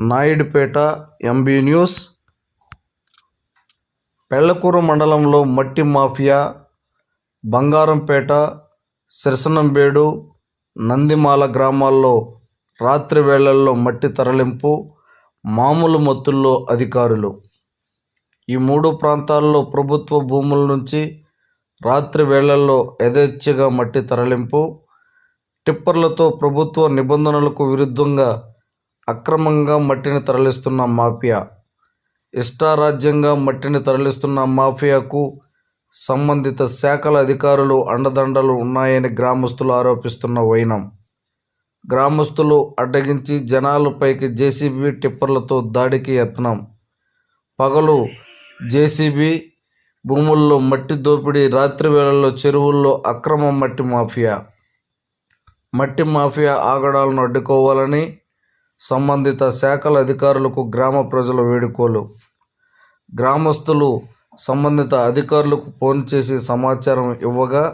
Naidupeta MB news. Pellakuru మండలంలో మట్టి mafia. Bangarampeta సిరసనంబేడు Nandimala గ్రామాల్లో రాత్రి వేళల్లో మట్టి తరలింపు మామూలు మత్తుల్లో అధికారులు. ఈ మూడు ప్రాంతాల్లో ప్రభుత్వ భూముల నుంచి రాత్రి వేళల్లో యథేచ్ఛగా మట్టి తరలింపు. టిప్పర్లతో ప్రభుత్వ నిబంధనలకు విరుద్ధంగా అక్రమంగా మట్టిని తరలిస్తున్న మాఫియా ఇష్టారాజ్యంగా మట్టిని తరలిస్తున్న మాఫియాకు సంబంధిత శాఖల అధికారులు అండదండలు ఉన్నాయని గ్రామస్తులు ఆరోపిస్తున్న వైనం. గ్రామస్తులు అడ్డగించి జనాలపైకి జేసీబీ టిప్పర్లతో దాడికి యత్నం. పగలు జేసీబీ భూముల్లో మట్టి దోపిడీ రాత్రి వేళల్లో చెరువుల్లో అక్రమ మట్టి మాఫియా. మట్టి మాఫియా ఆగడాలను అడ్డుకోవాలని సంబంధిత శాఖల అధికారులకు గ్రామ ప్రజల వేడుకోలు. గ్రామస్తులు సంబంధిత అధికారులకు ఫోన్ చేసి సమాచారం ఇవ్వగా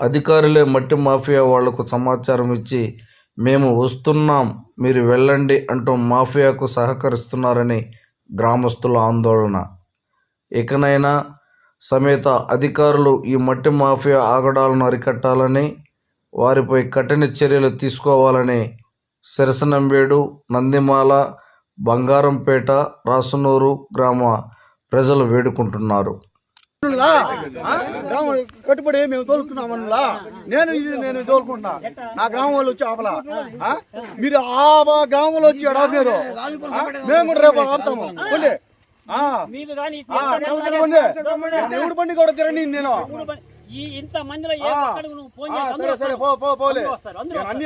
అధికారులే మట్టి మాఫియా వాళ్ళకు సమాచారం ఇచ్చి మేము వస్తున్నాం మీరు వెళ్ళండి అంటూ మాఫియాకు సహకరిస్తున్నారని గ్రామస్తుల ఆందోళన. ఇకనైనా సమేత అధికారులు ఈ మట్టి మాఫియా ఆగడాలను అరికట్టాలని వారిపై కఠిన చర్యలు తీసుకోవాలని సిరసనంబేడు నందిమాల బంగారంపేట రాసునూరు గ్రామ ప్రజలు వేడుకుంటున్నారు. కట్టుబడి మేము తోలుకున్నామనులా నేను ఇది నేను తోలుకుంటా నా గ్రామం వాళ్ళు వచ్చి ఆపలా? ఆ? మీరు ఆ గ్రామంలో వచ్చి అడగలేదు మేము కూడా రేపు ఆపుతాము. ఎవడు బండి కూడా తిరగని నేను. ఈ ఇంత మందిలో సరే సరే పో పో పోలే. అన్ని